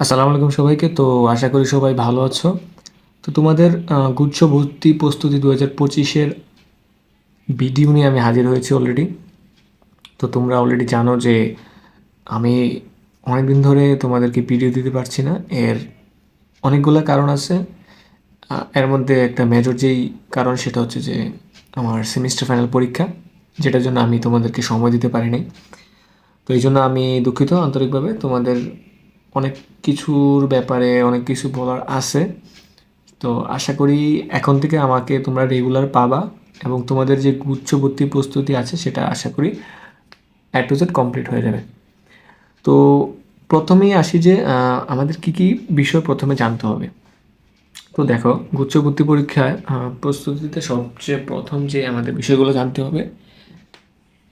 আসসালামু আলাইকুম সবাইকে। তো আশা করি সবাই ভালো আছো। তো তোমাদের গুচ্ছ ভর্তি প্রস্তুতি দু হাজার পঁচিশের ভিডিও নিয়ে আমি হাজির হয়েছি অলরেডি তো তোমরা অলরেডি জানো যে আমি অনেক দিন ধরে তোমাদেরকে ভিডিও দিতে পারছি না। এর অনেকগুলো কারণ আছে। এর মধ্যে একটা মেজর যেই কারণ সেটা হচ্ছে যে আমার সেমিস্টার ফাইনাল পরীক্ষা, যেটার জন্য আমি তোমাদেরকে সময় দিতে পারি নাই তো এই জন্য আমি দুঃখিত আন্তরিকভাবে তোমাদের অনেক কিছুর ব্যাপারে অনেক কিছু বলার আছে। তো আশা করি এখন থেকে আমাকে তোমরা রেগুলার পাবা এবং তোমাদের যে গুচ্ছবর্তী প্রস্তুতি আছে সেটা আশা করি অ্যাট টু কমপ্লিট হয়ে যাবে। তো প্রথমেই আসি যে আমাদের কি কি বিষয় প্রথমে জানতে হবে। তো দেখো, গুচ্ছবর্তী পরীক্ষায় প্রস্তুতিতে সবচেয়ে প্রথম যে আমাদের বিষয়গুলো জানতে হবে,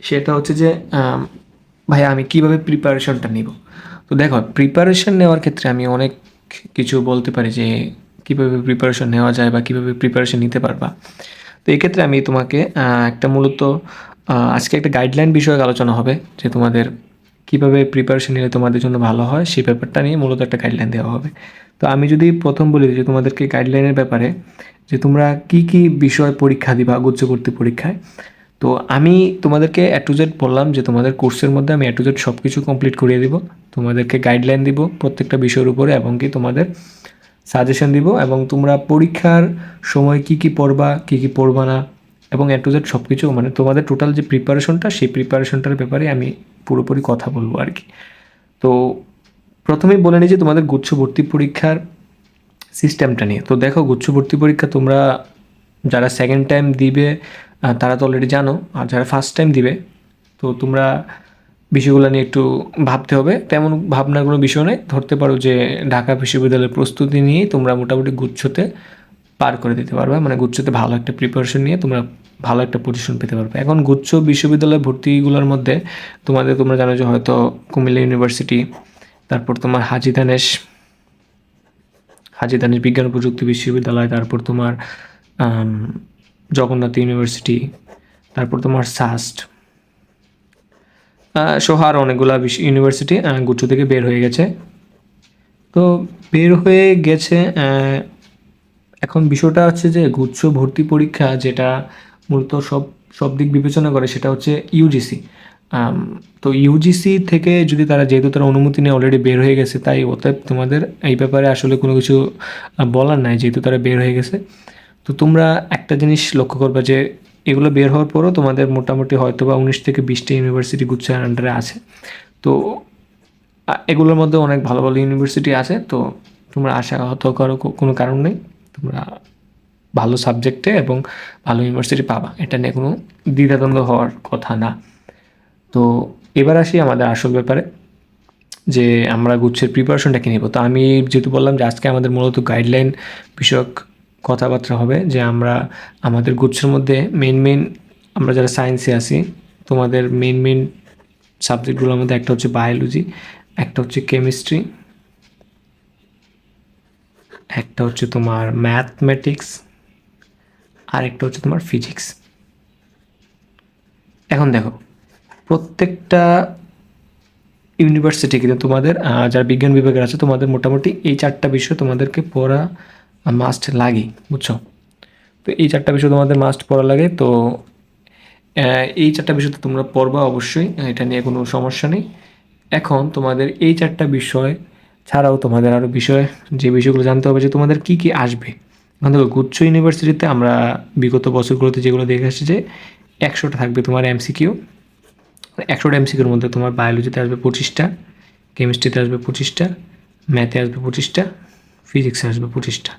সেটা হচ্ছে যে ভাই আমি কীভাবে প্রিপারেশনটা নিব? তো দেখো প্রিপারেশন নেওয়ার ক্ষেত্রে আমি অনেক কিছু বলতে পারি যে কীভাবে প্রিপারেশন নেওয়া যায় বা কীভাবে প্রিপারেশন নিতে পারবা। তো এক্ষেত্রে আমি তোমাকে একটা মূলত আজকে একটা গাইডলাইন বিষয়ক আলোচনা হবে যে তোমাদের কীভাবে প্রিপারেশন নিলে তোমাদের জন্য ভালো হয়, সেই ব্যাপারটা নিয়ে মূলত একটা গাইডলাইন দেওয়া হবে। তো আমি যদি প্রথম বলি যে তোমাদেরকে গাইডলাইনের ব্যাপারে যে তোমরা কি কি বিষয় পরীক্ষা দিবা গুচ্ছবর্তী পরীক্ষায়। তো আমি তোমাদেরকে এ টু জেড বললাম যে তোমাদের কোর্সের মধ্যে আমি এ টু জেড সব কিছু কমপ্লিট করিয়ে দিব। তোমাদেরকে গাইডলাইন দিব প্রত্যেকটা বিষয়ের উপরে এবং কি তোমাদের সাজেশন দিব এবং তোমরা পরীক্ষার সময় কি কি পড়বা, কি কি পড়বা না এবং এ টু জেড সব কিছু মানে তোমাদের টোটাল যে প্রিপারেশনটা সেই প্রিপারেশনটার ব্যাপারে আমি পুরোপুরি কথা বলব আর কি। তো প্রথমেই বলে নিই যে তোমাদের গুচ্ছ ভর্তি পরীক্ষার সিস্টেমটা নিয়ে। তো দেখো গুচ্ছ ভর্তি পরীক্ষা তোমরা যারা সেকেন্ড টাইম দিবে তারা তো অলরেডি জানো, আর যারা ফার্স্ট টাইম দিবে, তো তোমরা বিষয়গুলো নিয়ে একটু ভাবতে হবে। তেমন ভাবনার কোনো বিষয় নেই ধরতে পারো যে ঢাকা বিশ্ববিদ্যালয়ের প্রস্তুতি নিয়েই তোমরা মোটামুটি গুচ্ছতে পার করে দিতে পারবে। মানে গুচ্ছতে ভালো একটা প্রিপারেশন নিয়ে তোমরা ভালো একটা পজিশন পেতে পারবে। এখন গুচ্ছ বিশ্ববিদ্যালয় ভর্তিগুলোর মধ্যে তোমাদের তোমরা জানো যে হয়তো কুমিল্লা ইউনিভার্সিটি, তারপর তোমার হাজি দানেশ হাজি দানেশ বিজ্ঞান প্রযুক্তি বিশ্ববিদ্যালয়, তারপর তোমার জগন্নাথ ইউনিভার্সিটি, তারপর তোমার সাস্ট সহ আরও অনেকগুলো বিশ- ইউনিভার্সিটি গুচ্ছ থেকে বের হয়ে গেছে। তো বের হয়ে গেছে এখন বিষয়টা হচ্ছে যে গুচ্ছ ভর্তি পরীক্ষা যেটা মূলত সব সব দিক বিবেচনা করে সেটা হচ্ছে ইউজিসি তো ইউজিসি থেকে যদি তারা, যেহেতু তারা অনুমতি নিয়ে অলরেডি বের হয়ে গেছে, তাই অতএব তোমাদের এই ব্যাপারে আসলে কোনো কিছু বলার নাই, যেহেতু তারা বের হয়ে গেছে। তো তোমরা একটা জিনিস লক্ষ্য করবে যে এগুলো বের হওয়ার পরও তোমাদের মোটামুটি হয়তো বা উনিশ থেকে বিশটা ইউনিভার্সিটি গুচ্ছের আন্ডারে আছে। তো এগুলোর মধ্যে অনেক ভালো ভালো ইউনিভার্সিটি আছে, তো তোমরা আশা হত করো কোনো কারণ নেই। তোমরা ভালো সাবজেক্টে এবং ভালো ইউনিভার্সিটি পাবা। এটা নিয়ে কোনো দ্বিধাদ্বন্দ্ব হওয়ার কথা না। তো এবার আসি আমাদের আসল ব্যাপারে, যে আমরা গুচ্ছের প্রিপারেশনটা কি নিব? তো আমি যেহেতু বললাম যে আজকে আমাদের মূলত গাইডলাইন বিষয়ক কথাবার্তা হবে যে আমরা আমাদের গুচ্ছের মধ্যে মেন মেন আমরা যারা সায়েন্সে আছি, তোমাদের মেন মেন সাবজেক্টগুলোর মধ্যে একটা হচ্ছে বায়োলজি একটা হচ্ছে কেমিস্ট্রি একটা হচ্ছে তোমার ম্যাথমেটিক্স আর একটা হচ্ছে তোমার ফিজিক্স এখন দেখো, প্রত্যেকটা ইউনিভার্সিটি কিন্তু তোমাদের যারা বিজ্ঞান বিভাগের আছে, তোমাদের মোটামুটি এই চারটা বিষয় তোমাদেরকে পড়া মাস্ট লাগে, বুঝছ? তো এই চারটা বিষয় তোমাদের মাস্ট পড়া লাগে, তো এই চারটা বিষয় তো তোমরা পড়বা অবশ্যই এটা নিয়ে কোনো সমস্যা নেই। এখন তোমাদের এই চারটা বিষয় ছাড়াও তোমাদের আরও বিষয়, যে বিষয়গুলো জানতে হবে যে তোমাদের কি কি আসবে। এখন দেখো, গুচ্ছ ইউনিভার্সিটিতে আমরা বিগত বছরগুলোতে যেগুলো দেখে আসছি যে একশোটা থাকবে তোমার এমসিকিউ একশোটা এমসিকিউর মধ্যে তোমার বায়োলজিতে আসবে পঁচিশটা কেমিস্ট্রিতে আসবে পঁচিশটা ম্যাথে আসবে পঁচিশটা ফিজিক্সে আসবে পঁচিশটা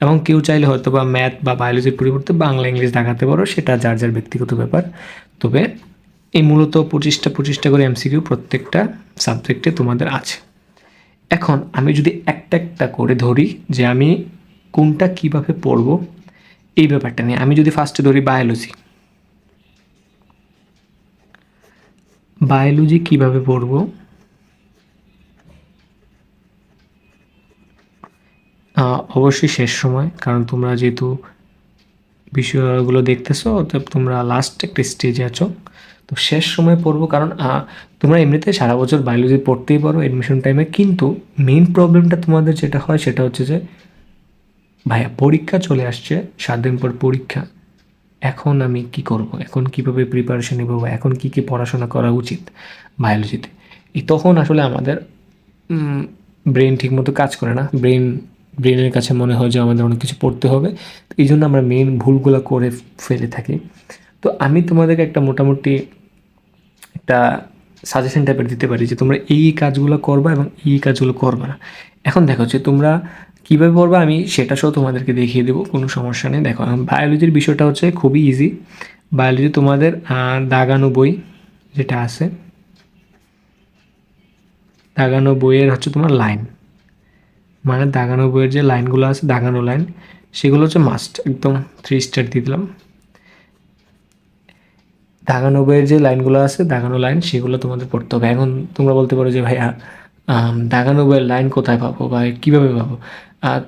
এবং কেউ চাইলে হয়তো বা ম্যাথ বা বায়োলজির পরিবর্তে বাংলা ইংলিশ দেখাতে পারো, সেটা যার যার ব্যক্তিগত ব্যাপার। তবে এই মূলত পঁচিশটা পঁচিশটা করে এমসিকিউ প্রত্যেকটা সাবজেক্টে তোমাদের আছে। এখন আমি যদি একটা একটা করে ধরি যে আমি কোনটা কীভাবে পড়ব, এই ব্যাপারটা নিয়ে। আমি যদি ফার্স্টে ধরি বায়োলজি বায়োলজি কীভাবে পড়ব? অবশ্যই শেষ সময়, কারণ তোমরা যেহেতু বিষয়গুলো দেখতেছো, অতএব তোমরা লাস্ট একটা স্টেজে আছো। তো শেষ সময় পড়ব কারণ তোমরা এমনিতে সারা বছর বায়োলজি পড়তেই পারো অ্যাডমিশন টাইমে কিন্তু মেইন প্রবলেমটা তোমাদের যেটা হয়, সেটা হচ্ছে যে, ভাইয়া পরীক্ষা চলে আসছে, সাত দিন পর পরীক্ষা। এখন আমি কি করব? এখন কীভাবে প্রিপারেশন নেব? বা এখন কি কি পড়াশোনা করা উচিত বায়োলজিতে তখন আসলে আমাদের ব্রেন ঠিকমতো কাজ করে না। ব্রেন ব্রেনের কাছে মনে হয় যে আমাদের অনেক কিছু পড়তে হবে। এই জন্য আমরা মেন ভুলগুলো করে ফেলে থাকি। তো আমি তোমাদেরকে একটা মোটামুটি একটা সাজেশন টাইপের দিতে পারি যে তোমরা এই কাজগুলো করবা এবং এই কাজগুলো করবা না। এখন দেখো যে তোমরা কীভাবে পড়বা আমি সেটা সহ তোমাদেরকে দেখিয়ে দেবো, কোনো সমস্যা নেই। দেখো বায়োলজির বিষয়টা হচ্ছে খুবই ইজি বায়োলজি তোমাদের দাগানো বই যেটা আছে দাগানো বইয়ের হচ্ছে তোমার লাইন মানে দাগানো বইয়ের যে লাইনগুলো আছে, দাগানো লাইন, সেগুলো হচ্ছে মাস্ট একদম থ্রি স্টার দিয়ে দিলাম। দাগানো বইয়ের যে লাইনগুলো আছে, দাগানো লাইন, সেগুলো তোমাদের পড়তে হবে। এখন তোমরা বলতে পারো যে, ভাইয়া দাগানো বইয়ের লাইন কোথায় পাবো বা কীভাবে পাবো?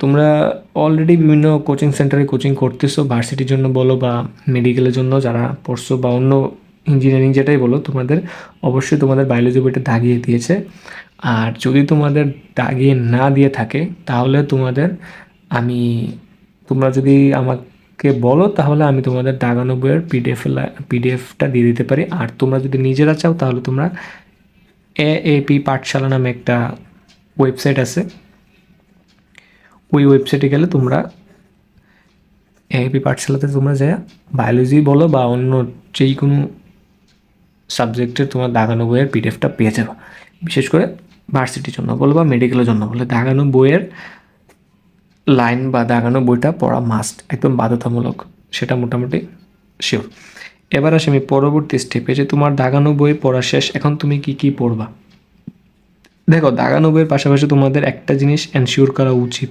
তোমরা অলরেডি বিভিন্ন কোচিং সেন্টারে কোচিং করতেছো ভার্সিটির জন্য বলো বা মেডিকেলের জন্য যারা পড়ছো বা অন্য ইঞ্জিনিয়ারিং যেটাই বলো, তোমাদের অবশ্যই তোমাদের বায়োলজি বইটা দাগিয়ে দিয়েছে। আর যদি তোমাদের দাগিয়ে না দিয়ে থাকে, তাহলে তোমাদের আমি, তোমরা যদি আমাকে বলো, তাহলে আমি তোমাদের দাগানো বইয়ের পিডিএফ পিডিএফটা দিয়ে দিতে পারি। আর তোমরা যদি নিজেরা চাও, তাহলে তোমরা এ এপি পাঠশালা নামে একটা ওয়েবসাইট আছে। ওই ওয়েবসাইটে গেলে তোমরা এপি পাঠশালাতে তোমরা যা বায়োলজি বলো বা অন্য যেই কোনো সাবজেক্টের তোমার দাগানো বইয়ের পিডিএফটা পেয়ে যাবে। বিশেষ করে ভার্সিটির জন্য বলো বা মেডিকেলের জন্য বলে, দাগানো বইয়ের লাইন বা দাগানো বইটা পড়া মাস্ট একদম বাধ্যতামূলক, সেটা মোটামুটি শিওর এবার আসি আমি পরবর্তী স্টেপে যে তোমার দাগানো বই পড়া শেষ, এখন তুমি কি কি পড়বা? দেখো, দাগানো বইয়ের পাশাপাশি তোমাদের একটা জিনিস এনশিওর করা উচিত,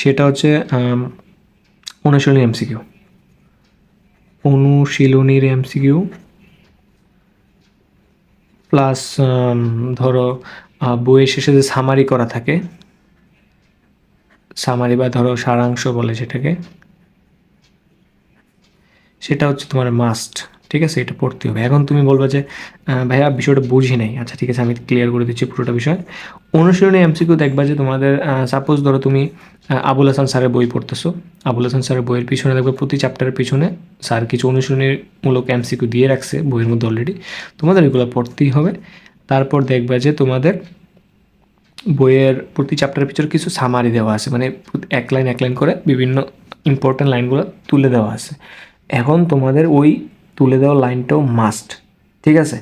সেটা হচ্ছে অনুশীলনী এমসিকিউ অনুশীলনীর এমসিকিউ প্লাস ধরো বইয়ের শেষে যে সামারি করা থাকে সামারি বা ধরো সারাংশ বলে সেটাকে, সেটা হচ্ছে তোমার মাস্ট ঠিক আছে? এটা পড়তে হবে। এখন তুমি বলবে যে ভাইয়া বিষয়টা বুঝি নাই। আচ্ছা ঠিক আছে, আমি ক্লিয়ার করে দিচ্ছি পুরোটা বিষয়। অনুশীলনী এমসিকিউ দেখবা যে তোমাদের সাপোজ ধরো তুমি আবুল হাসান স্যারের বই পড়তেছো। আবুল হাসান স্যারের বইয়ের পিছনে দেখবে প্রতি চ্যাপ্টারের পিছনে স্যার কিছু অনুশীলনীমূলক এমসিকিউ দিয়ে রাখছে বইয়ের মধ্যে অলরেডি তোমাদের এগুলো পড়তেই হবে। তারপর দেখবে যে তোমাদের বইয়ের প্রতি চ্যাপ্টারের পিছনে কিছু সামারি দেওয়া আছে। মানে এক লাইন এক লাইন করে বিভিন্ন ইম্পর্ট্যান্ট লাইনগুলো তুলে দেওয়া আছে। এখন তোমাদের ওই তুলে দেওয়া লাইনটাও মাস্ট ঠিক আছে?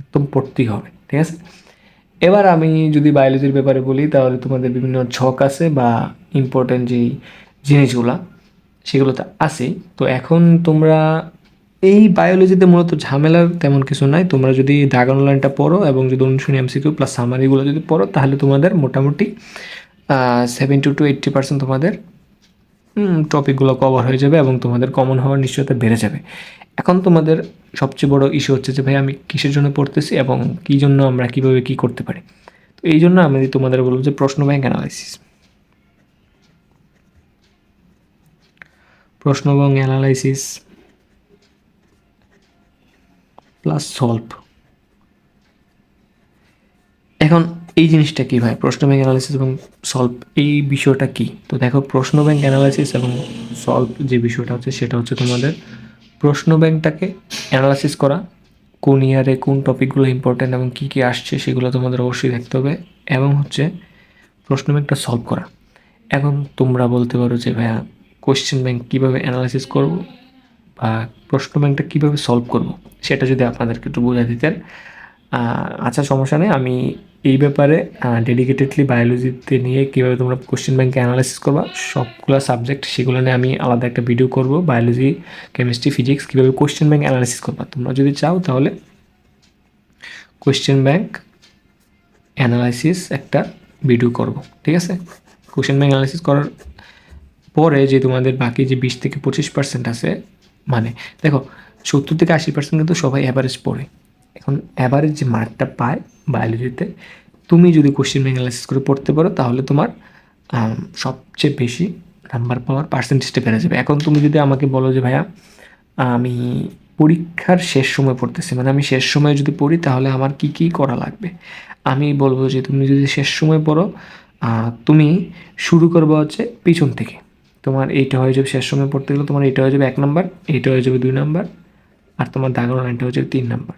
একদম পড়তেই হবে, ঠিক আছে? এবার আমি যদি বায়োলজির ব্যাপারে বলি, তাহলে তোমাদের বিভিন্ন ঝক আছে বা ইম্পর্ট্যান্ট যেই জিনিসগুলা সেগুলো তো আছেই। তো এখন তোমরা এই বায়োলজিতে মূলত ঝামেলা তেমন কিছু নাই। তোমরা যদি দাগানো লাইনটা পড়ো এবং যদি অনুশীলনী এমসিকিউ প্লাস সামারিগুলো যদি পড়ো, তাহলে তোমাদের মোটামুটি সেভেন্টি টু এইট্টি পার্সেন্ট তোমাদের টপিকগুলো কভার হয়ে যাবে এবং তোমাদের কমন হওয়ার নিশ্চয়তা বেড়ে যাবে। এখন তোমাদের সবচেয়ে বড় ইস্যু হচ্ছে যে, ভাই, আমি কিসের জন্য পড়তেছি এবং কী জন্য আমরা কীভাবে কী করতে পারি? তো এই জন্য আমি তোমাদের বলব যে প্রশ্ন ব্যাংক অ্যানালাইসিস প্রশ্ন ব্যাংক অ্যানালাইসিস প্লাস সলভ এখন এই জিনিসটা কি ভাই? প্রশ্ন ব্যাংক অ্যানালাইসিস এবং সলভ এই বিষয়টা কি? তো দেখো, প্রশ্ন ব্যাংক অ্যানালাইসিস এবং সলভ যে বিষয়টা হচ্ছে, সেটা হচ্ছে তোমাদের প্রশ্ন ব্যাংকটাকে অ্যানালাইসিস করা, কোন ইয়ারে কোন টপিকগুলো ইম্পর্ট্যান্ট এবং কী কী আসছে সেগুলো তোমাদের অবশ্যই দেখতে হবে এবং হচ্ছে প্রশ্ন ব্যাংকটা সলভ করা। এখন তোমরা বলতে পারো যে ভাইয়া কোশ্চেন ব্যাংক কীভাবে অ্যানালাইসিস করব? বা প্রশ্ন ব্যাংকটা কীভাবে সলভ করব, সেটা যদি আপনাদেরকে একটু বোঝা দিতেন। আচ্ছা সমস্যা নেই। আমি এই ব্যাপারে ডেডিকেটেডলি বায়োলজিতে নিয়ে কীভাবে তোমরা কোশ্চেন ব্যাংকে অ্যানালাইসিস করবা, সবগুলো সাবজেক্ট সেগুলো নিয়ে আমি আলাদা একটা ভিডিও করব। বায়োলজি কেমিস্ট্রি ফিজিক্স কীভাবে কোশ্চেন ব্যাংক অ্যানালাইসিস করবা। তোমরা যদি চাও তাহলে কোশ্চেন ব্যাংক অ্যানালাইসিস একটা ভিডিও করব, ঠিক আছে? কোশ্চেন ব্যাংক অ্যানালাইসিস করার পরে যে তোমাদের বাকি যে বিশ থেকে পঁচিশ পার্সেন্ট আছে মানে দেখো, সত্তর থেকে আশি পার্সেন্ট কিন্তু সবাই অ্যাভারেজ পড়ে। এখন অ্যাভারেজ যে মার্কটা পায় বায়োলজিতে তুমি যদি কোশ্চেন অ্যানালাইসিস করে পড়তে পারো, তাহলে তোমার সবচেয়ে বেশি নাম্বার পাওয়ার পার্সেন্টেজটা বেড়ে যাবে। এখন তুমি যদি আমাকে বলো যে, ভাইয়া, আমি পরীক্ষার শেষ সময় পড়তেছি মানে আমি শেষ সময়ে যদি পড়ি, তাহলে আমার কি কি করা লাগবে? আমি বলব যে, তুমি যদি শেষ সময় পড়ো তুমি শুরু করব হচ্ছে পিছন থেকে। তোমার এইটা হয়ে যাবে শেষ সময় পড়তে গেলে তোমার এটা হয়ে যাবে এক নাম্বার এইটা হয়ে যাবে দুই নাম্বার, আর তোমার দাগানো লাইনটা হয়ে যাবে তিন নাম্বার।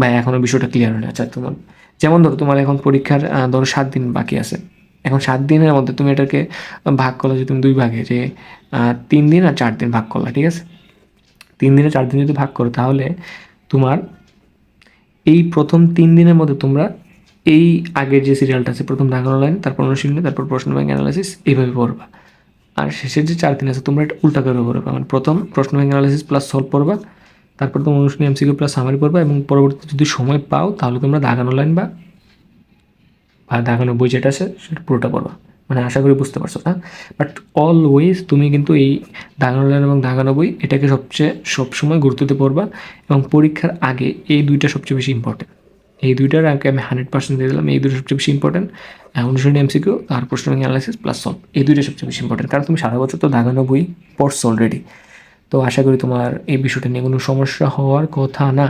বা এখনও বিষয়টা ক্লিয়ার হয়নি। আচ্ছা তোমার যেমন ধরো, তোমার এখন পরীক্ষার ধরো সাত দিন বাকি আছে। এখন সাত দিনের মধ্যে তুমি এটাকে ভাগ করলে যে তুমি দুই ভাগে, যে তিন দিন আর চার দিন ভাগ করলা, ঠিক আছে? তিন দিনে চার দিন যদি ভাগ করো, তাহলে তোমার এই প্রথম তিন দিনের মধ্যে তোমরা এই আগের যে সিরিয়ালটা আছে, প্রথম দাগানো লাইন তারপর অনুশীলনী, তারপর প্রশ্ন ব্যাংক অ্যানালাইসিস এইভাবে পড়বা। আর শেষের যে চার দিন আছে, তোমরা এটা উল্টা করে পড়বা মানে প্রথম প্রশ্ন অ্যানালাইসিস প্লাস সলভ পড়বা, তারপর তোমরা অনুশীলনী এমসিকিউ প্লাস সামারি পড়বা এবং পরবর্তীতে যদি সময় পাও, তাহলে তোমরা দাগানো লাইন বা বা দাগানো বই যেটা আছে, সেটা পুরোটা পড়বা। মানে আশা করি বুঝতে পারছ না বাট অলওয়েজ তুমি কিন্তু এই দাগানো লাইন এবং দাগানো বই, এটাকে সবচেয়ে সবসময় গুরুত্ব দিতে পড়বা এবং পরীক্ষার আগে এই দুইটা সবচেয়ে বেশি ইম্পর্টেন্ট এই দুইটার আগে আমি হান্ড্রেড পার্সেন্ট দিয়ে দিলাম। এই দুটো সবচেয়ে বেশি ইম্পর্টেন্ট অনুশীলনী এমসিকিউ আর প্রশ্ন অ্যানালাইসিস প্লাস সলভ এই দুইটা সবচেয়ে বেশি ইম্পর্টেন্ট কারণ তুমি সারা বছর তো দাগানো বই পড়ছো অলরেডি তো আশা করি তোমার এই বিষয়টা নিয়ে কোনো সমস্যা হওয়ার কথা না।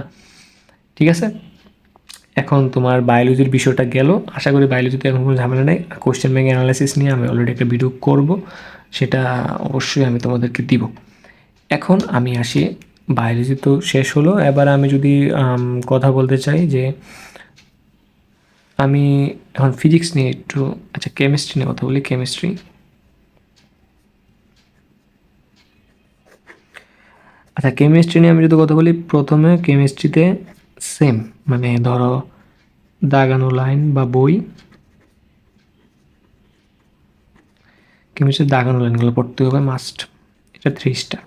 ঠিক আছে? এখন তোমার বায়োলজির বিষয়টা গেল। আশা করি বায়োলজিতে এখন কোনো ঝামেলা নেই। কোশ্চেন ব্যাংক অ্যানালাইসিস নিয়ে আমি অলরেডি একটা ভিডিও করব। সেটা অবশ্যই আমি তোমাদেরকে দিব। এখন আমি আসি বায়োলজি তো শেষ হলো। এবার আমি যদি কথা বলতে চাই যে আমি এখন ফিজিক্স নিয়ে একটু আচ্ছা কেমিস্ট্রি নিয়ে কথা বলি কেমিস্ট্রি আচ্ছা কেমিস্ট্রি নিয়ে আমি যদি কথা বলি, প্রথমে কেমিস্ট্রিতে সেম মানে ধরো দাগানো লাইন বা বই। কেমিস্ট্রির দাগানো লাইনগুলো পড়তে হবে মাস্ট এটা থ্রি স্টার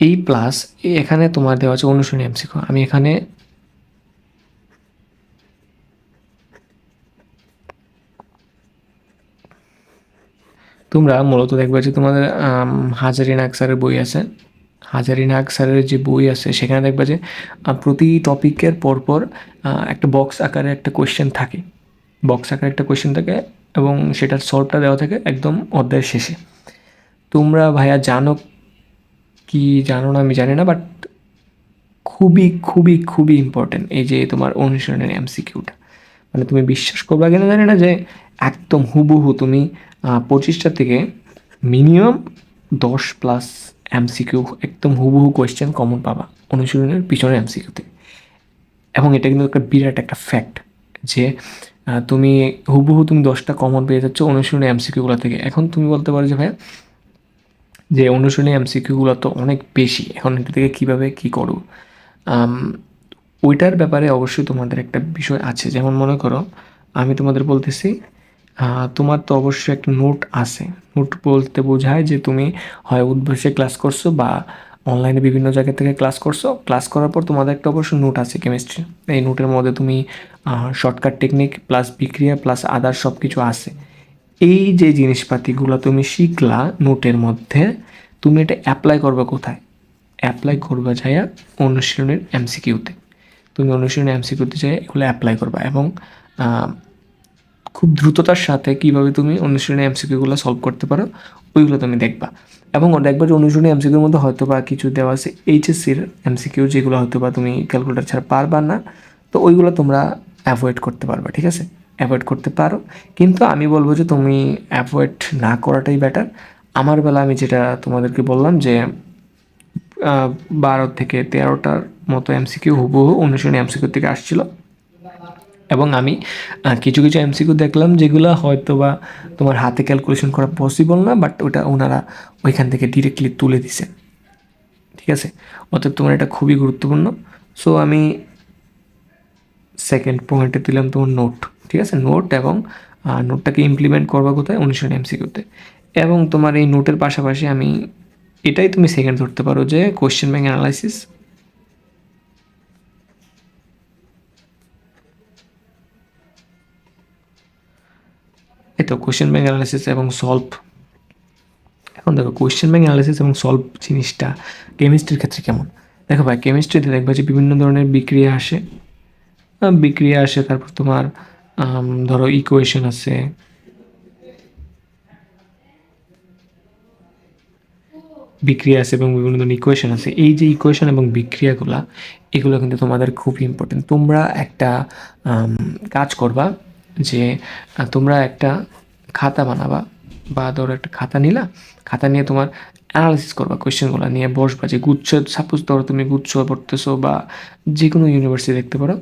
এই প্লাস এখানে তোমার দেওয়া আছে অনুশীলনী এমসিকিউ আমি এখানে তোমরা মূলত দেখবে যে তোমাদের হাজারি নাগ স্যারের বই আছে। হাজারি নাগ স্যারের যে বই আছে, সেখানে দেখবে যে প্রতি টপিকের পরপর একটা বক্স আকারে একটা কোয়েশ্চেন থাকে। বক্স আকারে একটা কোয়েশ্চেন থাকে এবং সেটার সলভটা দেওয়া থাকে একদম অধ্যায়ের শেষে। তোমরা ভাইয়া জানো কি জানো না, আমি জানি না বাট খুবই খুবই খুবই ইম্পর্টেন্ট এই যে তোমার অনুশীলনের এমসিকিউটা মানে তুমি বিশ্বাস করবে কিনা জানি না যে একদম হুবহু তুমি পঁচিশটা থেকে মিনিমাম দশ প্লাস এমসিকিউ একদম হুবহু কোয়েশ্চেন কমন পাবা অনুশীলনের পিছনে এমসিকিউতে এবং এটা কিন্তু একটা বিরাট একটা ফ্যাক্ট যে তুমি হুবহু তুমি দশটা কমন পেয়ে যাচ্ছ অনুশীলনী এমসিকিউগুলো থেকে। এখন তুমি বলতে পারো যে ভাই যে অনুশীলনী এমসিকিউগুলো তো অনেক বেশি। এখন এটা থেকে কীভাবে কী করো ওইটার ব্যাপারে অবশ্যই তোমাদের একটা বিষয় আছে। যেমন মনে করো, আমি তোমাদের বলতেছি তোমার তো অবশ্যই একটা নোট আছে। নোট বলতে বোঝায় যে তুমি হয় উদ্ভাসে ক্লাস করছ বা অনলাইনে বিভিন্ন জায়গা থেকে ক্লাস করছ। ক্লাস করার পর তোমাদের একটা অবশ্য নোট আছে কেমিস্ট্রি এই নোটের মধ্যে তুমি শর্টকাট টেকনিক প্লাস বিক্রিয়া প্লাস আদার সব কিছু আছে। এই যে জিনিসপাতিগুলো তুমি শিখলা নোটের মধ্যে, তুমি এটা অ্যাপ্লাই করবে কোথায়? অ্যাপ্লাই করবা যাইয়া অনুশীলনের এমসিকিউতে তুমি অনুশীলনের এমসিকিউতে যাই এগুলো অ্যাপ্লাই করবা এবং খুব দ্রুততার সাথে কীভাবে তুমি অনুশীলনী এমসিকিউগুলো সলভ করতে পারো, ওইগুলো তুমি দেখবা। এবং দেখবা যে অনুশীলনী এমসিকিউর মধ্যে হয়তো বা কিছু দেওয়া আছে এইচএসসির এমসিকিউ যেগুলো হয়তো বা তুমি ক্যালকুলেটার ছাড়া পারবা না, তো ওইগুলো তোমরা অ্যাভয়েড করতে পারবা, ঠিক আছে? অ্যাভয়েড করতে পারো। কিন্তু আমি বলব যে তুমি অ্যাভয়েড না করাটাই বেটার আমার বেলা আমি যেটা তোমাদেরকে বললাম যে বারো থেকে তেরোটার মতো এমসিকিউ হুবহু অনুশীলনী এমসিকিউ থেকে আসছিল। এবং আমি কিছু কিছু এমসিকিউ দেখলাম যেগুলো হয়তো বা তোমার হাতে ক্যালকুলেশন করা পসিবল না বাট ওটা ওনারা ওইখান থেকে ডিরেক্টলি তুলে দিছে। ঠিক আছে? অতএব তোমার এটা খুবই গুরুত্বপূর্ণ। সো আমি সেকেন্ড পয়েন্টে দিলাম তোমার নোট ঠিক আছে? নোট এবং নোটটাকে ইমপ্লিমেন্ট করবা কোথায়? অনুশীলন এমসিকিউতে এবং তোমার এই নোটের পাশাপাশি আমি এটাই তুমি সেকেন্ড ধরতে পারো যে কোয়েশ্চেন ব্যাংক অ্যানালাইসিস তো কোয়েশ্চেন ব্যাংক অ্যানালাইসিস এবং সলভ এখন দেখো কোয়েশ্চেন ব্যাংক অ্যানালাইসিস এবং সলভ জিনিসটা কেমিস্ট্রির ক্ষেত্রে কেমন? দেখো ভাই কেমিস্ট্রিতে দেখবা যে বিভিন্ন ধরনের বিক্রিয়া আসে। বিক্রিয়া আসে, তারপর তোমার ধরো ইকুয়েশন আছে। বিক্রিয়া আছে এবং বিভিন্ন ধরনের ইকুয়েশন আছে। এই যে ইকুয়েশন এবং বিক্রিয়াগুলা, এগুলো কিন্তু তোমাদের খুব ইম্পর্টেন্ট তোমরা একটা কাজ করবা যে তোমরা একটা খাতা বানাবা বা ধরো একটা খাতা নিলা, খাতা নিয়ে তোমার অ্যানালিসিস করবা কোয়েশ্চেনগুলো নিয়ে বসবা যে গুচ্ছ সাপোজ ধরো তুমি গুচ্ছ পড়তেছো বা যে কোনো ইউনিভার্সিটি দেখতে পারো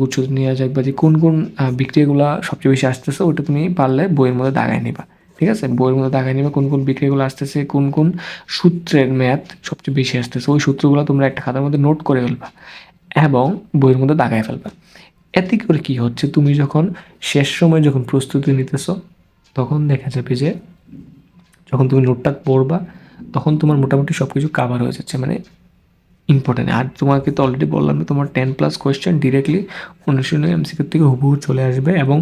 গুচ্ছ নিয়ে যাইবা যে কোন কোন বিক্রিয়াগুলো সবচেয়ে বেশি আসতেছে ওটা তুমি পারলে বইয়ের মধ্যে দাগায় নিবা, ঠিক আছে? বইয়ের মধ্যে দাগায় নিবা কোন কোন বিক্রিয়াগুলো আসতেছে, কোন কোন সূত্রের ম্যাথ সবচেয়ে বেশি আসতেছে, ওই সূত্রগুলো তোমরা একটা খাতার মধ্যে নোট করে ফেলবা এবং বইয়ের মধ্যে দাগায় ফেলবা। এতে করে কি হচ্ছে, তুমি যখন শেষ সময় যখন প্রস্তুতি নিতেছো, তখন দেখা যাবে যে যখন তুমি নোটটা পড়বা, তখন তোমার মোটামুটি সব কিছু কাভার হয়ে যাচ্ছে মানে ইম্পর্টেন্ট আর তোমাকে তো অলরেডি বললাম তোমার টেন প্লাস কোয়েশ্চেন ডিরেক্টলি অনুশীলন এমসিকিউ থেকে হুবহু চলে আসবে এবং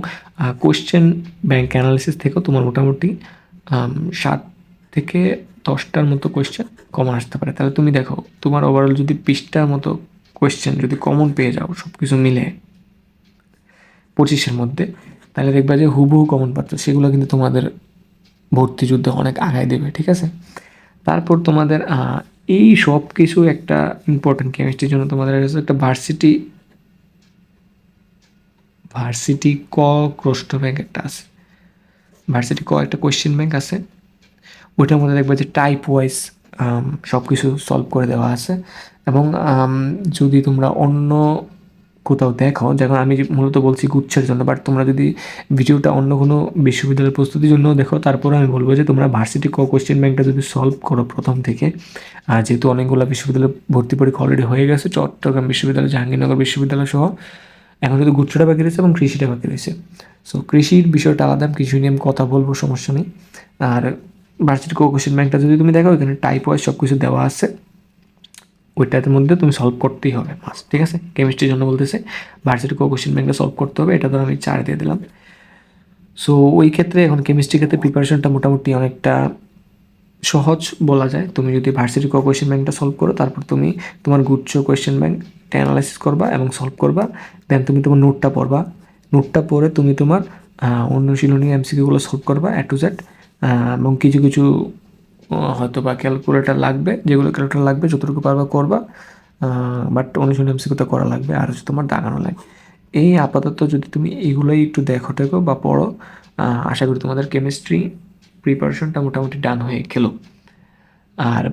কোয়েশ্চেন ব্যাংক অ্যানালিসিস থেকেও তোমার মোটামুটি সাত থেকে দশটার মতো কোয়েশ্চেন কমন আসতে পারে। তাহলে তুমি দেখো, তোমার ওভারঅল যদি বিশটার মতো কোয়েশ্চেন যদি কমন পেয়ে যাও সব কিছু মিলে পঁচিশের মধ্যে, তাহলে দেখবা যে হুবহু কমন পাচ্ছ। সেগুলো কিন্তু তোমাদের ভর্তি যুদ্ধে অনেক আগায় দেবে, ঠিক আছে? তারপর তোমাদের এই সব কিছু একটা ইম্পর্টেন্ট কেমিস্ট্রির জন্য তোমাদের একটা ভার্সিটি ভার্সিটি ক ক্রোষ্ট ব্যাংক একটা আছে। ভার্সিটি ক একটা কোয়েশ্চেন ব্যাংক আছে। ওইটার মধ্যে দেখবে যে টাইপ ওয়াইজ সব কিছু সলভ করে দেওয়া আছে। এবং যদি তোমরা অন্য কোথাও দেখো, যেমন আমি মূলত বলছি গুচ্ছের জন্য বাট তোমরা যদি ভিডিওটা অন্য কোনো বিশ্ববিদ্যালয়ের প্রস্তুতির জন্য দেখো, তারপরে আমি বলব যে তোমরা ভার্সিটি ক কোশ্চেন ব্যাংকটা যদি সলভ করো প্রথম থেকে, আর যেহেতু অনেকগুলো বিশ্ববিদ্যালয় ভর্তি পরীক্ষা অলরেডি হয়ে গেছে, চট্টগ্রাম বিশ্ববিদ্যালয়, জাহাঙ্গীরনগর বিশ্ববিদ্যালয় সহ, এখন শুধু গুচ্ছটা বাকি রয়েছে এবং কৃষিটা বাকি রয়েছে। সো কৃষির বিষয়টা আলাদা কৃষি নিয়ে আমি কথা বলব, সমস্যা নেই। আর ভার্সিটি কো কোশ্চেন ব্যাংকটা যদি তুমি দেখো, এখানে টাইপ ওয়াইজ সব কিছু দেওয়া আছে। ওইটার মধ্যে তুমি সলভ করতেই হবে। মাস ঠিক আছে? কেমিস্ট্রির জন্য বলতেছে ভার্সিটি কোশ্চেন ব্যাংকটা সলভ করতে হবে এটা ধর আমি চার দিয়ে দিলাম। সো ওই ক্ষেত্রে এখন কেমিস্ট্রির ক্ষেত্রে প্রিপারেশনটা মোটামুটি অনেকটা সহজ বলা যায়। তুমি যদি ভার্সিটি কো কোয়েশ্চেন ব্যাংকটা সলভ করো, তারপর তুমি তোমার গুচ্ছ কোয়েশ্চেন ব্যাংক অ্যানালাইসিস করবা এবং সলভ করবা। দেন তুমি তোমার নোটটা পড়বা। নোটটা পড়ে তুমি তোমার অনুশীলনী এমসিকিউগুলো সলভ করবা অ্যাট টু জ্যাট এবং কিছু কিছু হয়তো বা ক্যালকুলেটার লাগবে, যেগুলো ক্যালকুলেটার লাগবে, যতটুকু পারবা করবা বাট অনুশীলনী এমসিকিউটা করা লাগবে, আর হচ্ছে তোমার দাগানো লাগবে। এই আপাতত যদি তুমি এগুলোই একটু দেখো টেকো বা পড়ো আশা করি তোমাদের কেমিস্ট্রি প্রিপারেশনটা মোটামুটি ডান হয়ে গেলো। আর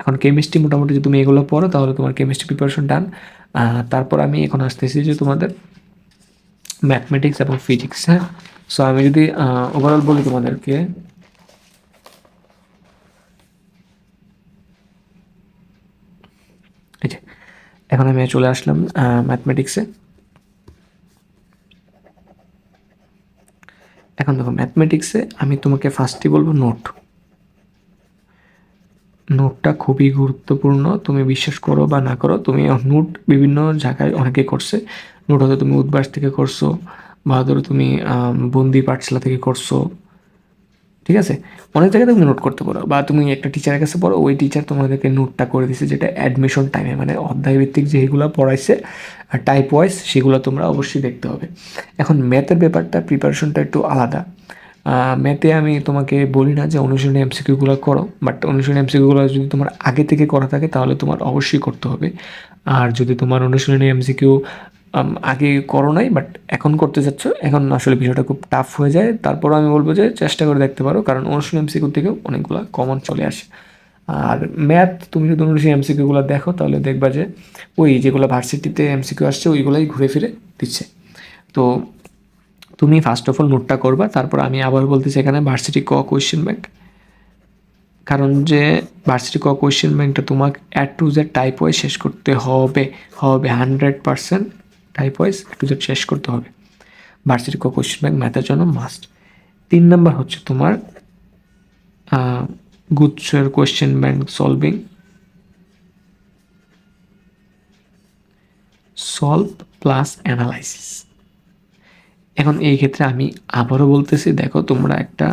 এখন কেমিস্ট্রি মোটামুটি যদি তুমি এগুলো পড়ো, তাহলে তোমার কেমিস্ট্রি প্রিপারেশন ডান তারপর আমি এখন আসতেছি যে তোমাদের ম্যাথমেটিক্স এবং ফিজিক্স হ্যাঁ? সো আমি যদি ওভারঅল বলি তোমাদেরকে এই যে এখন আমি চলে আসলাম ম্যাথমেটিক্সে এখন দেখো ম্যাথমেটিক্সে আমি তোমাকে ফার্স্টই বলব নোট। নোটটা খুবই গুরুত্বপূর্ণ। তুমি বিশ্বাস করো বা না করো, তুমি নোট বিভিন্ন জায়গায় অনেকে করছে। নোট হয়তো তুমি উদ্বাস থেকে করছ, বা ধরো তুমি বন্দি পাঠশালা থেকে করছ। ঠিক আছে? অনেক জায়গায় তুমি নোট করতে পারো। বা তুমি একটা টিচারের কাছে পড়ো, ওই টিচার তোমাদেরকে নোটটা করে দিছে যেটা অ্যাডমিশন টাইমে মানে অধ্যায় ভিত্তিক যেগুলো পড়াইছে, আর টাইপ ওয়াইজ সেগুলো তোমরা অবশ্যই দেখতে হবে। এখন ম্যাথের ব্যাপারটা প্রিপারেশনটা একটু আলাদা। ম্যাথে আমি তোমাকে বলি না যে অনুশীলনী এমসিকিউগুলো করো বাট অনুশীলনী এমসিকিউগুলো যদি তোমার আগে থেকে করা থাকে, তাহলে তোমার অবশ্যই করতে হবে। আর যদি তোমার অনুশীলনী এমসিকিউ আগে করো নাই বাট এখন করতে চাচ্ছ এখন আসলে বিষয়টা খুব টাফ হয়ে যায়। তারপর আমি বলব যে চেষ্টা করে দেখতে পারো, কারণ অনুশীলনী এমসিকিউ থেকেও অনেকগুলো কমন চলে আসে। আর ম্যাথ তুমি যদি অনুশীলনী এমসিকিউগুলো দেখো, তাহলে দেখবা যে ওই যেগুলো ভার্সিটিতে এমসিকিউ আসছে, ওইগুলোই ঘুরে ফিরে দিচ্ছে। তো তুমি ফার্স্ট অফ অল নোটটা করবা, তারপর আমি আবার বলতেছি এখানে ভার্সিটি ক কোয়েশ্চেন ব্যাংক কারণ যে ভার্সিটি ক কোয়েশ্চেন ব্যাংকটা তোমাকে অ্যাড টু জেড টাইপ হয়ে শেষ করতে হবে হবে hundred percent type wise to Z শেষ করতে হবে। ভার্সিটি ক কোয়েশ্চেন ব্যাংক ম্যাথের জন্য মাস্ট তিন নাম্বার হচ্ছে তোমার গুচ্ছের question bank solving solve plus analysis এখন এই ক্ষেত্রে আমি আবারও বলতেছি, দেখো তোমরা একটা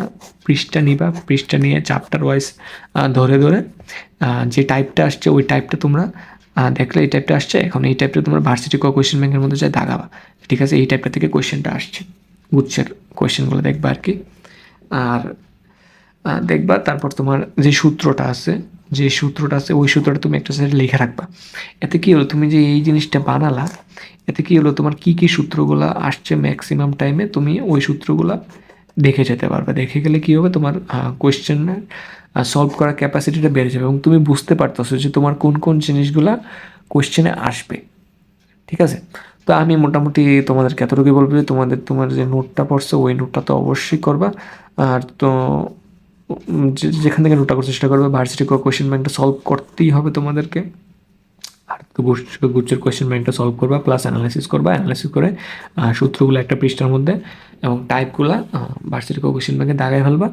পৃষ্ঠা নিবা, পৃষ্ঠা নিয়ে চ্যাপ্টার ওয়াইজ ধরে ধরে যে টাইপটা আসছে ওই টাইপটা তোমরা দেখলে এই টাইপটা আসছে। এখন এই টাইপটা তোমরা ভার্সিটি ক কোয়েশ্চেন ব্যাংকের মধ্যে যায় দাগাবা, ঠিক আছে, এই টাইপটা থেকে কোয়েশ্চেনটা আসছে। গুচ্ছের কোয়েশ্চেনগুলো দেখবা আর কি। আর দেখবা তারপর তোমার যে সূত্রটা আছে, যে সূত্রটা আছে, ওই সূত্রটা তুমি একটা সাইডে লিখে রাখবা। এতে কী হলো, তুমি যে এই জিনিসটা বানালা, এতে কী হলো, তোমার কি কি সূত্রগুলো আসছে ম্যাক্সিমাম টাইমে তুমি ওই সূত্রগুলো দেখে যেতে পারবে। দেখে গেলে কী হবে, তোমার কোয়েশ্চেন সলভ করার ক্যাপাসিটিটা বেড়ে যাবে এবং তুমি বুঝতে পারতেছো যে তোমার কোন কোন জিনিসগুলা কোয়েশ্চেনে আসবে। ঠিক আছে? তো আমি মোটামুটি তোমাদেরকে এতটুকুই বলব যে তোমাদের, তোমার যে নোটটা পড়ছো, ওই নোটটা তো অবশ্যই করবা। আর তো যেখান থেকে নোটটা করার চেষ্টা করবে ভার্সিটি কোয়েশ্চেন ব্যাংকটা সলভ করতেই হবে তোমাদেরকে। আর গুচ্ছের কোয়েশ্চেন ব্যাংকটা সলভ করবা প্লাস অ্যানালাইসিস করবা অ্যানালাইসিস করে সূত্রগুলো একটা পৃষ্ঠার মধ্যে এবং টাইপগুলো ভার্সিটি কোয়েশ্চেন ব্যাংকে দাগায় ফেলবা।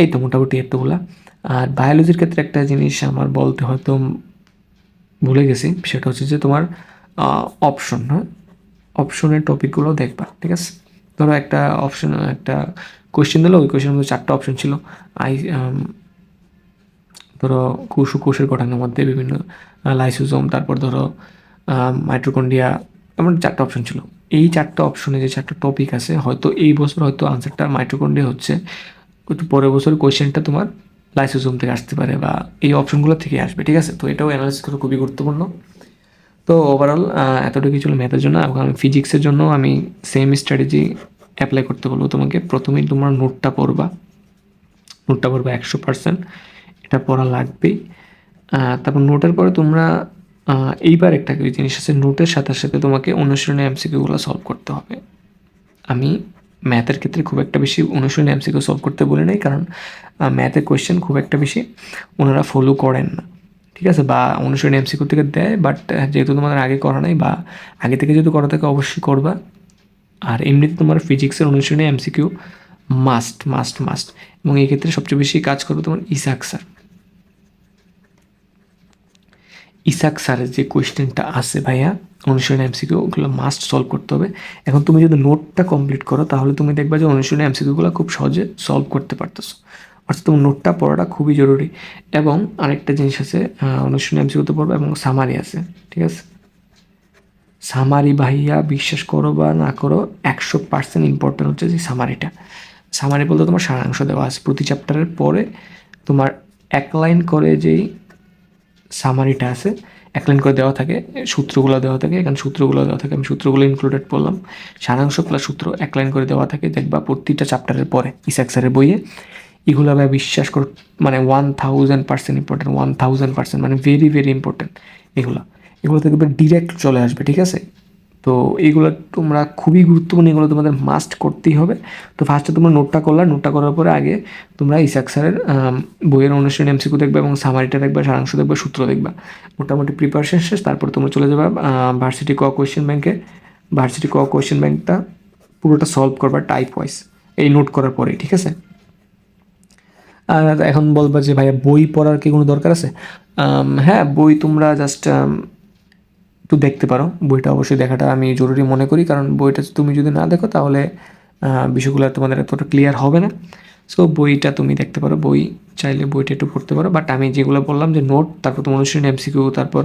এই তো মোটামুটি এতগুলা। আর বায়োলজির ক্ষেত্রে একটা জিনিস আমার বলতে হয়তো ভুলে গেছি, সেটা হচ্ছে যে তোমার অপশন হ্যাঁ? অপশনের টপিকগুলো দেখবা, ঠিক আছে? ধরো একটা অপশন একটা কোয়েশ্চেন দিলো, ওই কোয়েশ্চেনের মধ্যে চারটা অপশন ছিল। আই ধরো ও কোষের গঠনের মধ্যে বিভিন্ন লাইসোজোম তারপর ধরো মাইট্রোকন্ডিয়া এমন চারটা অপশন ছিল। এই চারটা অপশনে যে চারটা টপিক আছে, হয়তো এই বছর হয়তো আনসারটা মাইট্রোকন্ডিয়া হচ্ছে। পরের বছর কোয়েশ্চেনটা তোমার লাইসোজোম থেকে আসতে পারে বা এই অপশনগুলো থেকে আসবে, ঠিক আছে? তো এটাও অ্যানালাইসিস করা খুবই গুরুত্বপূর্ণ। তো ওভারঅল এতটুকু ছিল ম্যাথের জন্য। এবং আমি ফিজিক্সের জন্য আমি সেম স্ট্র্যাটেজি অ্যাপ্লাই করতে বলব তোমাকে। প্রথমেই তোমার নোটটা পড়বা। নোটটা পড়বা একশো পার্সেন্ট এটা পড়া লাগবেই। তারপর নোটের পরে তোমরা এইবার একটা জিনিস আছে, নোটের সাথে সাথে তোমাকে অনুশীলনী এমসিকিউগুলো সলভ করতে হবে। আমি ম্যাথের ক্ষেত্রে খুব একটা বেশি অনুশীলনী এমসিকিউ সলভ করতে বলি নাই, কারণ ম্যাথের কোয়েশ্চেন খুব একটা বেশি ওনারা ফলো করেন না। ঠিক আছে? বা অনুশীলনী এমসিকিউ থেকে দেয় বাট যেহেতু তোমাদের আগে করা নাই বা আগে থেকে যেহেতু করা থাকে অবশ্যই করবা। আর এমনিতে তোমার ফিজিক্সের অনুশীলনী এমসিকিউ মাস্ট মাস্ট মাস্ট এবং এই ক্ষেত্রে সবচেয়ে বেশি কাজ করবে তোমার ইসাক স্যার ইসাক স্যারের যে কোয়েশ্চেনটা আছে ভাইয়া, অনুশীলনী এমসিকিউ ওগুলো মাস্ট সলভ করতে হবে। এখন তুমি যদি নোটটা কমপ্লিট করো, তাহলে তুমি দেখবা যে অনুশীলনী এমসিকিউগুলো খুব সহজে সলভ করতে পারতেছো। অর্থাৎ তোমার নোটটা পড়াটা খুবই জরুরি। এবং আরেকটা জিনিস আছে অনুশীলনী এমসিকিউতে পড়বা এবং সামারি আছে, ঠিক আছে? সামারি ভাইয়া, বিশ্বাস করো বা না করো, একশো পার্সেন্ট ইম্পর্টেন্ট হচ্ছে যে সামারিটা সামারি বলতে তোমার সারাংশ দেওয়া আছে। প্রতি চ্যাপ্টারের পরে তোমার এক লাইন করে যেই সামারিটা আছে। এক লাইন করে দেওয়া থাকে, সূত্রগুলো দেওয়া থাকে। এখানে সূত্রগুলো দেওয়া থাকে, আমি সূত্রগুলো ইনক্লুডেড করলাম সারাংশ প্লাস সূত্র এক লাইন করে দেওয়া থাকে, দেখবা প্রতিটা চ্যাপ্টারের পরে, ইসাক বইয়ে। এগুলো ভাই বিশ্বাস কর মানে one thousand percent important one thousand percent মানে ভেরি ভেরি ইম্পর্টেন্ট এগুলো। এগুলো থেকে ডিরেক্ট চলে আসবে, ঠিক আছে? তো এইগুলো তোমরা খুবই গুরুত্বপূর্ণ, এগুলো তোমাদের মাস্ট করতেই হবে। তো ফার্স্টে তোমরা নোটটা করলা নোটটা করার পরে আগে তোমরা ইসাক স্যারের বইয়ের অনুষ্ঠান এমসিকিউ দেখবে এবং সামারিটা দেখবে, সারাংশ দেখবে, সূত্র দেখবা। মোটামুটি প্রিপারেশন শেষ, তারপর তোমরা চলে যাবে ভার্সিটি ক কোয়েশ্চেন ব্যাংকে ভার্সিটি ক কোয়েশ্চেন ব্যাংকটা পুরোটা সলভ করবা টাইপ ওয়াইজ এই নোট করার পরে ঠিক আছে? আর এখন বলবা যে ভাইয়া বই পড়ার কি কোনো দরকার আছে? হ্যাঁ বই তোমরা জাস্ট একটু দেখতে পারো। বইটা অবশ্যই দেখাটা আমি জরুরি মনে করি, কারণ বইটা তুমি যদি না দেখো তাহলে বিষয়গুলো তোমাদের এতটা ক্লিয়ার হবে না। সো বইটা তুমি দেখতে পারো। বই চাইলে বইটা একটু পড়তে পারো। বাট আমি যেগুলো বললাম যে নোট তারপর তোমার অনুশীলন এমসিকিউ তারপর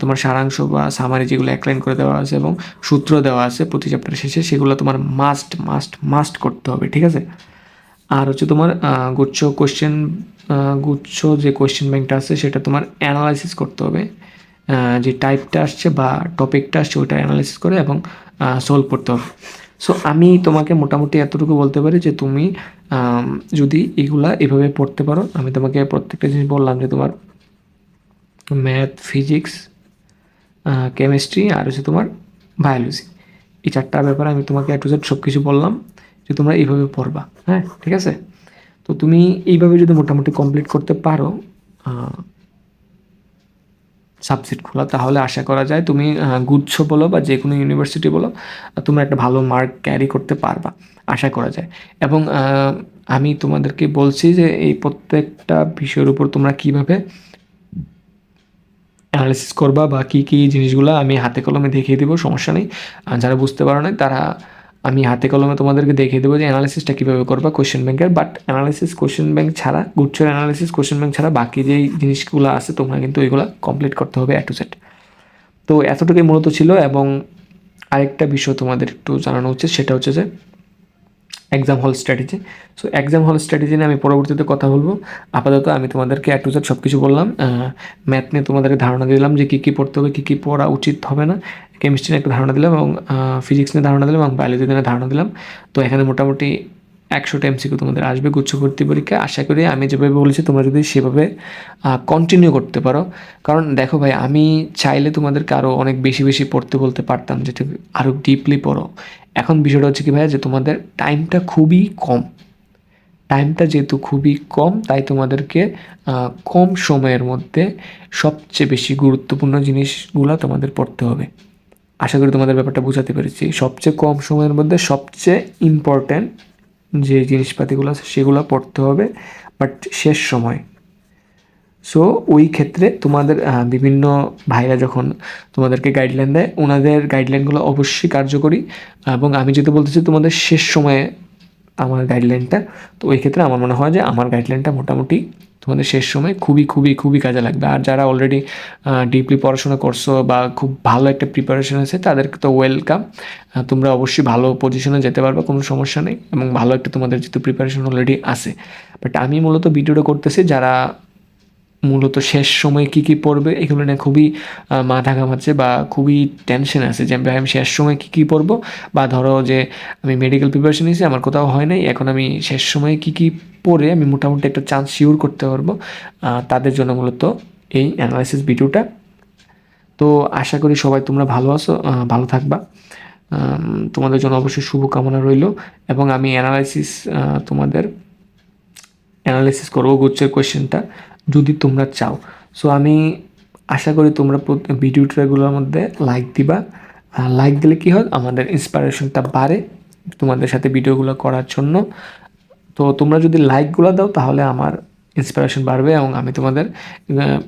তোমার সারাংশ বা সামারি যেগুলো এক করে দেওয়া আছে এবং সূত্র দেওয়া আছে প্রতি চ্যাপ্টার শেষে, সেগুলো তোমার মাস্ট মাস্ট মাস্ট করতে হবে, ঠিক আছে? আর হচ্ছে তোমার গুচ্ছ কোশ্চেন গুচ্ছ যে কোশ্চেন ব্যাংকটা আছে সেটা তোমার অ্যানালাইসিস করতে হবে। যে টাইপটা আসছে বা টপিকটা আসছে, ওইটা অ্যানালাইসিস করে এবং সলভ করতে হবে। সো আমি তোমাকে মোটামুটি এতটুকু বলতে পারি যে তুমি যদি এগুলা এভাবে পড়তে পারো, আমি তোমাকে প্রত্যেকটা জিনিস বললাম যে তোমার ম্যাথ ফিজিক্স কেমিস্ট্রি আর হচ্ছে তোমার বায়োলজি এই চারটা ব্যাপারে আমি তোমাকে একটু জেড সব কিছু বললাম যে তোমরা এইভাবে পড়বা হ্যাঁ ঠিক আছে? তো তুমি এইভাবে যদি মোটামুটি কমপ্লিট করতে পারো সাবজেক্ট খোলা, তাহলে আশা করা যায় তুমি গুচ্ছ বলো বা যে কোনো ইউনিভার্সিটি বলো, তোমরা একটা ভালো মার্ক ক্যারি করতে পারবা, আশা করা যায়। এবং আমি তোমাদেরকে বলছি যে এই প্রত্যেকটা বিষয়ের উপর তোমরা কীভাবে অ্যানালিসিস করবা বা কী কী জিনিসগুলো আমি হাতে কলমে দেখিয়ে দেবো, সমস্যা নেই। যারা বুঝতে পারো না তারা আমি হাতে কলমে তোমাদেরকে দেখিয়ে দেবো যে অ্যানালিসিসটা কীভাবে করবা কোশ্চেন ব্যাঙ্কের বাট অ্যানালিসিস কোশ্চেন ব্যাঙ্ক ছাড়া গুচ্ছের অ্যানালিসিস কোশ্চেন ব্যাঙ্ক ছাড়া বাকি যেই জিনিসগুলো আছে তোমরা কিন্তু ওইগুলো কমপ্লিট করতে হবে অ্যাটু টু সেট তো এতটুকুই মূলত ছিল এবং আরেকটা বিষয় তোমাদের একটু জানানো উচিত, সেটা হচ্ছে যে exam hall strategy so exam hall strategy নিয়ে আমি পরবর্তীতে কথা বলব। আপাতত আমি তোমাদেরকে এক টু জেড সব কিছু বললাম ম্যাথ নিয়ে তোমাদেরকে ধারণা দিলাম যে কী কী পড়তে হবে, কী কী পড়া উচিত হবে না। কেমিস্ট্রি নিয়ে একটু ধারণা দিলাম এবং ফিজিক্স নিয়ে ধারণা দিলাম এবং বায়োলজি নিয়ে ধারণা দিলাম। তো, এখানে মোটামুটি একশোটা এমসিকিউ তোমাদের আসবে গুচ্ছ ভর্তি পরীক্ষা। আশা করি আমি যেভাবে বলেছি, তোমরা যদি সেভাবে কন্টিনিউ করতে পারো। কারণ দেখো ভাই, আমি চাইলে তোমাদেরকে আরও অনেক বেশি বেশি পড়তে বলতে পারতাম যে তুমি আরও ডিপলি পড়ো। এখন বিষয়টা হচ্ছে কি ভাইয়া যে তোমাদের টাইমটা খুবই কম। টাইমটা যেহেতু খুবই কম, তাই তোমাদেরকে কম সময়ের মধ্যে সবচেয়ে বেশি গুরুত্বপূর্ণ জিনিসগুলো তোমাদের পড়তে হবে। আশা করি তোমাদের ব্যাপারটা বোঝাতে পেরেছি। সবচেয়ে কম সময়ের মধ্যে সবচেয়ে ইম্পর্ট্যান্ট যে জিনিসপাতিগুলো আছে সেগুলো পড়তে হবে বাট শেষ সময়। সো ওই ক্ষেত্রে তোমাদের বিভিন্ন ভাইরা যখন তোমাদেরকে গাইডলাইন দেয়, ওনাদের গাইডলাইনগুলো অবশ্যই কার্যকরী। এবং আমি যেহেতু বলতেছি তোমাদের শেষ সময়ে আমার গাইডলাইনটা তো ওই ক্ষেত্রে আমার মনে হয় যে আমার গাইডলাইনটা মোটামুটি তোমাদের শেষ সময় খুবই খুবই খুবই কাজে লাগবে। আর যারা অলরেডি ডিপলি পড়াশোনা করছ বা খুব ভালো একটা প্রিপারেশন আছে, তাদেরকে তো ওয়েলকাম তোমরা অবশ্যই ভালো পজিশনে যেতে পারবে, কোনো সমস্যা নেই। এবং ভালো একটা তোমাদের যেহেতু প্রিপারেশন অলরেডি আছে। বাট আমি মূলত ভিডিওটা করতেছি যারা মূলত শেষ সময়ে কী কী পড়বে, এগুলো নিয়ে খুবই মাথা ঘামাচ্ছে বা খুবই টেনশন আছে যে আমি শেষ সময়ে কী কী পড়ব বা ধরো যে আমি মেডিকেল প্রিপারেশন নিয়েছি, আমার কোথাও হয় নাই, এখন আমি শেষ সময়ে কী কী পড়ে আমি মোটামুটি একটা চান্স শিওর করতে পারব তাদের জন্য মূলত এই অ্যানালাইসিস ভিডিওটা। তো আশা করি সবাই তোমরা ভালো আছো ভালো থাকবা। তোমাদের জন্য অবশ্যই শুভকামনা রইল এবং আমি অ্যানালাইসিস তোমাদের অ্যানালাইসিস করব গুচ্ছের কোয়েশ্চেনটা যদি তোমরা চাও। সো আমি আশা করি তোমরা প্রত- ভিডিওটাগুলোর মধ্যে লাইক দিবা। লাইক দিলে কী হয়? আমাদের ইন্সপিরেশনটা বাড়ে তোমাদের সাথে ভিডিওগুলো করার জন্য। তো তোমরা যদি লাইকগুলো দাও, তাহলে আমার ইন্সপিরেশন বাড়বে এবং আমি তোমাদের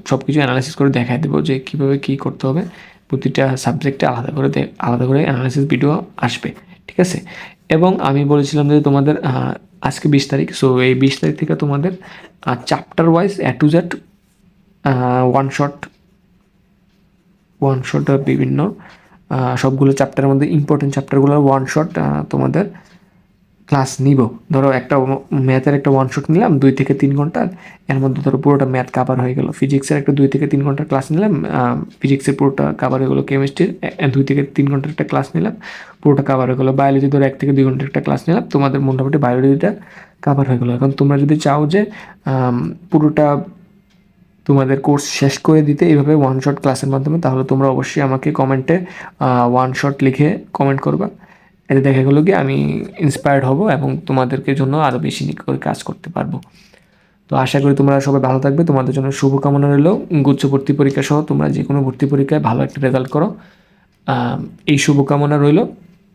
সব কিছু অ্যানালাইসিস করে দেখাই দেবো যে কীভাবে কী করতে হবে। প্রতিটা সাবজেক্টে আলাদা করে আলাদা করে অ্যানালাইসিস ভিডিও আসবে। ঠিক আছে? এবং আমি বলেছিলাম যে তোমাদের আজকে বিশ তারিখ সো এই বিশ তারিখ থেকে তোমাদের chapter wise A to Z one shot one shot বিভিন্ন সবগুলো চ্যাপ্টারের মধ্যে ইম্পর্টেন্ট চ্যাপ্টারগুলোর ওয়ান শট তোমাদের ক্লাস নিব। ধরো একটা ম্যাথের একটা ওয়ান শট নিলাম, দুই থেকে তিন ঘণ্টার এর মধ্যে ধরো পুরোটা ম্যাথ কাভার হয়ে গেল। ফিজিক্সের একটা দুই থেকে তিন ঘণ্টার ক্লাস নিলাম ফিজিক্সের পুরোটা কাভার হয়ে গেলো কেমিস্ট্রির দুই থেকে তিন ঘণ্টার একটা ক্লাস নিলাম, পুরোটা কাভার হয়ে গেলো। বায়োলজি ধরো এক থেকে দুই ঘণ্টার একটা ক্লাস নিলাম, তোমাদের মোটামুটি বায়োলজিটা কাভার হয়ে গেলো। এখন তোমরা যদি চাও যে পুরোটা তোমাদের কোর্স শেষ করে দিতে এইভাবে ওয়ান শট ক্লাসের মাধ্যমে, তাহলে তোমরা অবশ্যই আমাকে কমেন্টে ওয়ান শট লিখে কমেন্ট করবা। এতে দেখা গেলো কি আমি ইন্সপায়ার্ড হব এবং তোমাদেরকে জন্য আরও বেশি করে কাজ করতে পারব। তো আশা করি তোমরা সবাই ভালো থাকবে। তোমাদের জন্য শুভকামনা রইল। গুচ্ছ ভর্তি পরীক্ষা সহ তোমরা যে কোনো ভর্তি পরীক্ষায় ভালো একটা রেজাল্ট করো। এই শুভকামনা রইল।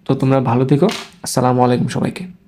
তো তোমরা ভালো থেকো। আসসালামু আলাইকুম সবাইকে।